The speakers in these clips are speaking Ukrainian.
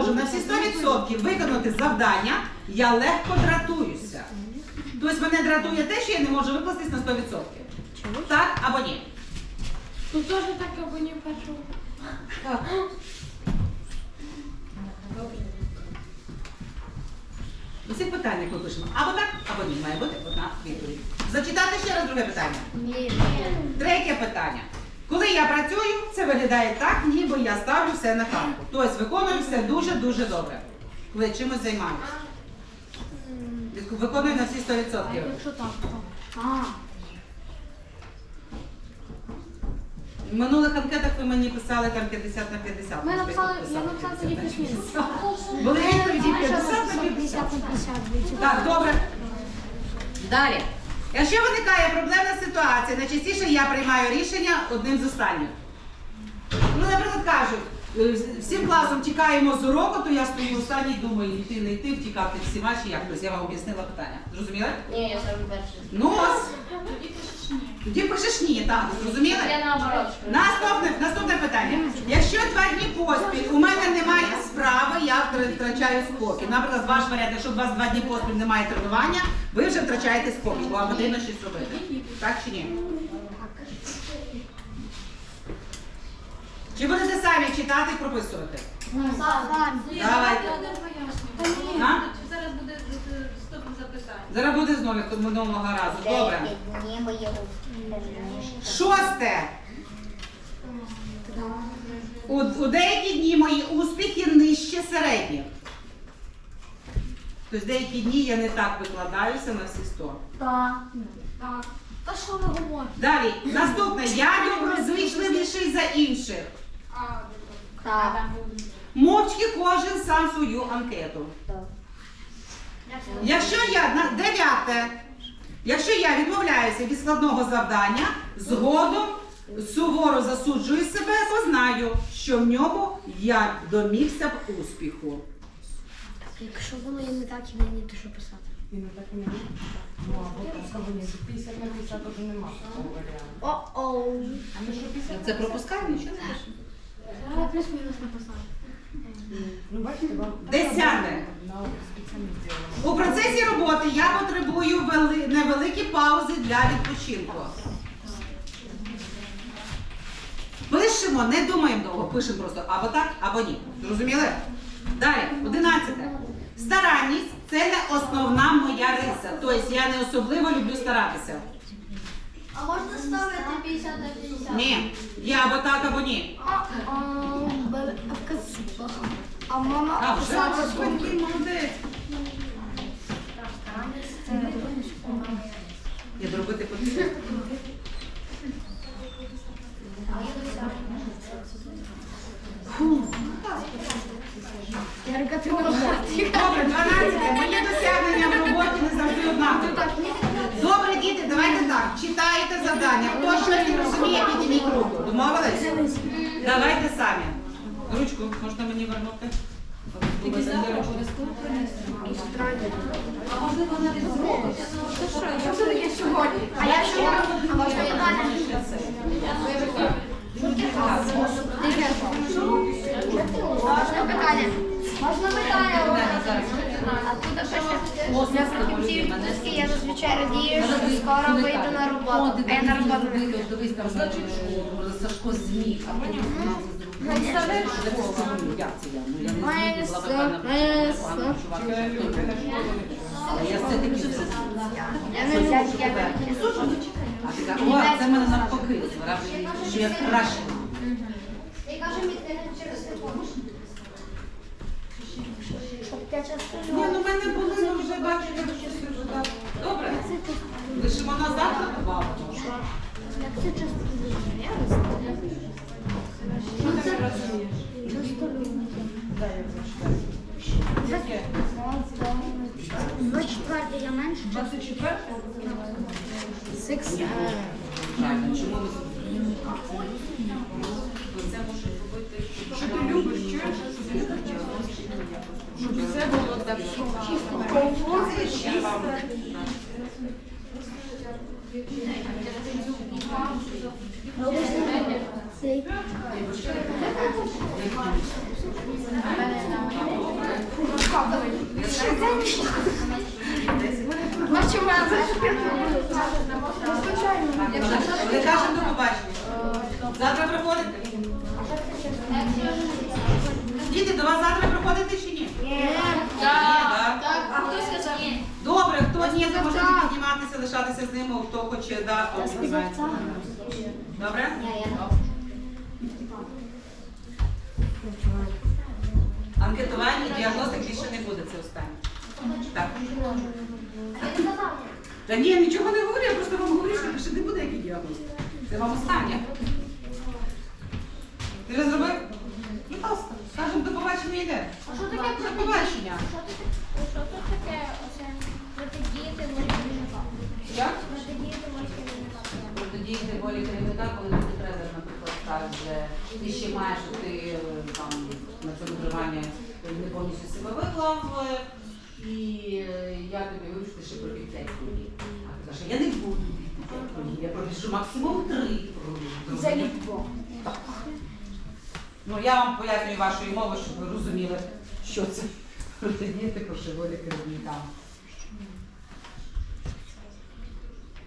можу на всі 100% виконати завдання, я легко дратуюся. Тобто мене дратує те, що я не можу викластись на 100%. Так або ні? Тут теж так або не в першому. У всіх питаннях ми пишемо або так, або ні. Має бути одна відповідь. Зачитати ще раз друге питання. Ні. Третє питання. Коли я працюю, це виглядає так, ніби я ставлю все на карту. Тобто виконую все дуже-дуже добре. Коли чимось займаюся. Виконую на всі 100%. Якщо так, то. А. В минулих анкетах ви мені писали там 50 на 50. Ми написали, я написала тоді 50 на плюс-мінус. Були відповіді 50 на 50. 50 на 50. Так, добре. Далі. Якщо виникає проблемна ситуація, найчастіше я приймаю рішення одним з останніх. Ну, наприклад, кажуть, всім класом тікаємо з уроку, то я стою останній, думаю, йти, не йти, втікати всіма чи як. Тобто я вам об'яснила питання. Зрозуміли? Ні, я сам перший. Ну ось. Тоді пишеш ні, так, зрозуміли? Я наоборот. Наступне, наступне питання. Якщо два дні поспіль у мене немає справи, я втр- втрачаю спокій. Наприклад, ваш варіант, якщо у вас два дні поспіль немає тренування, ви вже втрачаєте спокій, бо вам потрібно щось робити. Так чи ні? Чи будете самі читати і прописувати? Давайте. А? Зараз буде стоп запитання. Зараз буде знову як минулого разу. Добре. Шосте. У, у деякі дні мої успіхи нижче середніх. Тобто деякі дні я не так викладаюся на всі 100. Так. Так. Та що ви говорите? Далі, наступне. Я доброзичливіший за інших. Так. Мовчки кожен сам свою анкету. Якщо я на дев'яте, якщо я відмовляюся від складного завдання, згодом суворо засуджую себе, бо знаю, що в ньому я домігся б успіху. Якщо воно є не так, і мені то що писати. І не так і не буде. Ну, або так, або ні. 50 на 50 вже нема такого варіанту. О-оу. А ми що 50? Це пропускаю, нічого не пишу. Плюс-мінус написати. Ну. Десяте. У процесі роботи я потребую вели- невеликі паузи для відпочинку. Пишемо, не думаємо довго, пишемо просто або так, або ні. Зрозуміли? Далі, одинадцяте. Старанність це не основна моя риса. Тобто я не особливо люблю старатися. А можна ставити 50 на 50? Ні. Я або так, або ні. А, а, а мама А, вже такий молодець. Я зробити потрібно. Ярка, ти на роботі. Добре, 12. Мої досягнення в роботі не завжди однакові. Добре, діти, давайте так. Читаєте завдання. Хто щось не розуміє, підніміть руку. Домовились? Давайте самі. Ручку можна мені вернути? А я що? А можна Івана? Можна питання? Можна питання? А тут що? Я фахівці відпустки, я зазвичай радію, що скоро вийду на роботу. А я на роботу не значить, що Сашко зміг, а це мене навпаки, що я краще. Я Ні, ну в мене були, ну вже я щось вже так. Добре. Лишимо на завтра добавимо. Як це часто. Що ти працюєш? Два четверти я менше. 24? Сикс. Правильно, чому ви Це може робити. Що ти любиш, чуєш? Щоб все було так. Бачу, Вони кажуть до побачення. Завтра приходите? Діти, до вас завтра приходите чи ні? Ні, так. А хто сказав? Добре, хто ні, то можете підніматися, лишатися з ними, хто хоче, да, хто знається. Добре? Анкетування, діагностик більше не буде, це останнє. Так. Та ні, я нічого не говорю, я просто вам говорю, що більше не буде який діагностик. Це вам останнє. Ти вже зробив? Будь ласка, скажемо, до побачення йде. А що таке До побачення. Що тут таке оце протидіяти волі керівника? Як? Протидіяти волі керівника. Протидіяти волі керівника, коли тобі тренер, наприклад, каже, ти ще маєш, що ти е, там на цьому триванні не повністю себе виклав, і е, я тобі що ти ще пробіг 5 кругів. А ти кажеш, я не буду бігти 5 кругів, я пробіжу максимум 3 круги. Заліпо. Ну, я вам пояснюю вашою мовою, щоб ви розуміли, що це протидіяти проти волі керівника.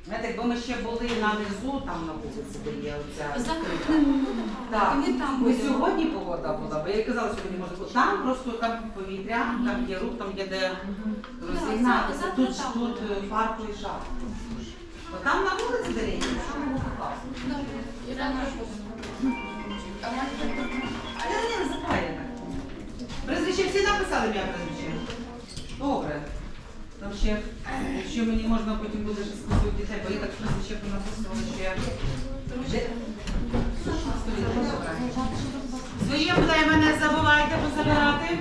Знаєте, якби ми ще були на низу, там на вулиці, де є оця скрипка. Так, ми сьогодні погода була, бо я казала, сьогодні може бути. Там просто там повітря, там є рух, там є де розігнатися. Тут, ж- тут е, парку і. Бо Там на вулиці де рівні, там було класно. Але не називаю. Прізвище всі написали моє прізвище? Добре. Там ще, якщо мені можна потім буде ще списувати дітей, бо я так прізвище понаписувала, що я... Своє племя мене забувайте позабирати.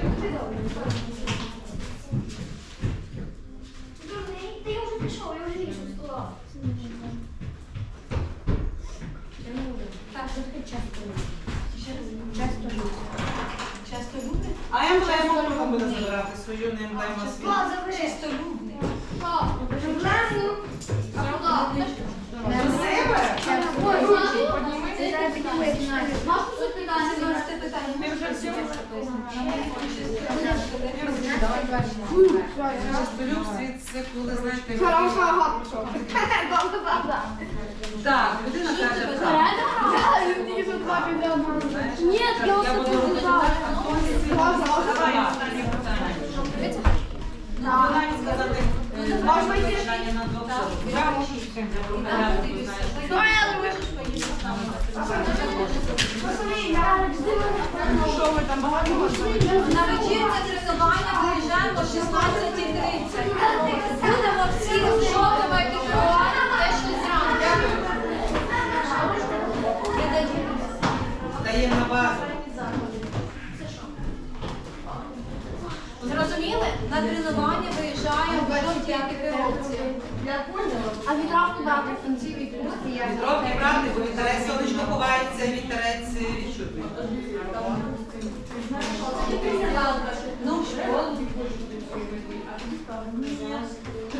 Емблему буде забирати свою, не емблему свій. Чисто. А куди? До себе? Можна запитати? Можете питання? Ти вже все Чистолюб світ це коли, знаєте, Хороша гад пішов. Так, людина каже правду. Знаєш, Ні, так, я я буду особисто робити так. Давай, останнє питання. На двох сорок. Що ви там багато можете? На вечірне тренування приїжджаємо о 16.30. На тренування виїжджаємо без тільки хлопці. А відразу брати в кінці відпустки я. Відробні брати, бо вітерець сонечко ховається, вітерець відчутний. Ну, в школу.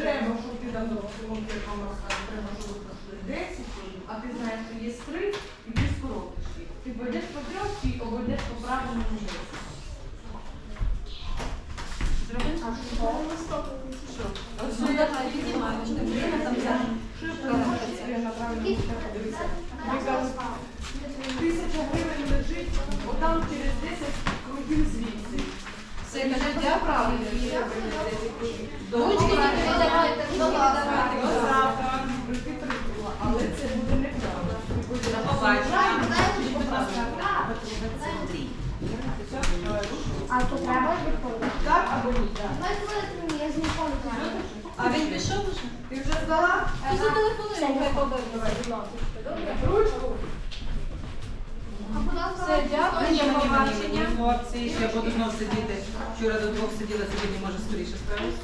Треба, щоб ти дав допомогти, як вам розказує, треба, щоб пройшли 10 а ти знаєш, що є 3, Ручки не давайте, До завтра. Але це буде неправда. Будь ласка. А то треба відповідати. Так або ні? Я з ніколи не А він пішов уже? Ти вже здала? Ти зателефонуй, хай побив. Ручку? Все, дякую, Мені, до мені, мені, побачення. хлопці, ще буду знов сидіти. Вчора до двох сиділа, сьогодні може скоріше справитися.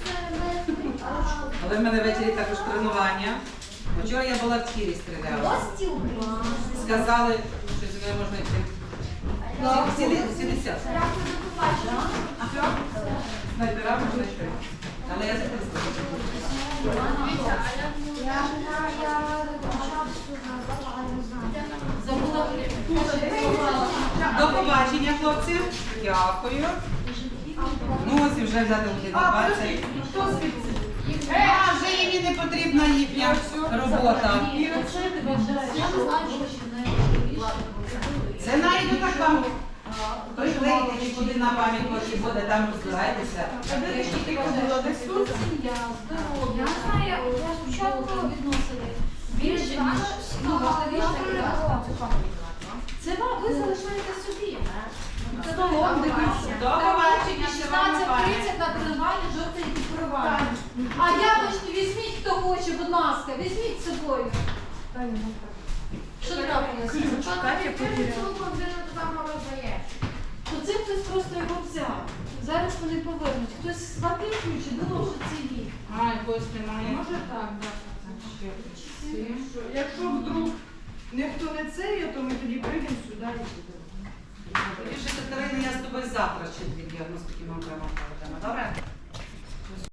Але в мене ввечері також тренування. Вчора я була в тірі стріляла. Сказали, що зі мною можна йти. Всі, всі, всі. Снайпера можна йти. Але я. До побачення, хлопці. Дякую. Ну ось і вже взяти А, 20. подожди. А, вже їм і не потрібна їхня робота. Це навіть так вам. Той клеїте, чи куди на пам'ять буде, там розбирайтеся. Сім'я, здоров'я, Я знаю, я спочатку відносини. Більше, ніж. Це вам, ви залишаєте собі. Це вам дивіться. До побачення, ще вам не пам'ять. 16.30 на тренуванні жовтий підпривання. А яблучки візьміть, хто хоче, будь ласка, візьміть з собою. Що трапилося? Катя цю годину туди роздає. То це хтось просто його взяв. Зараз вони повернуть. Хтось схватив ключ і думав, що це їх. А, якось немає. Може так, так. Що, Якщо вдруг ніхто не це, то ми тоді прийдемо сюди і будемо. Більше Катерина, я з тобою завтра ще дві діагностики ми окремо проведемо. Добре?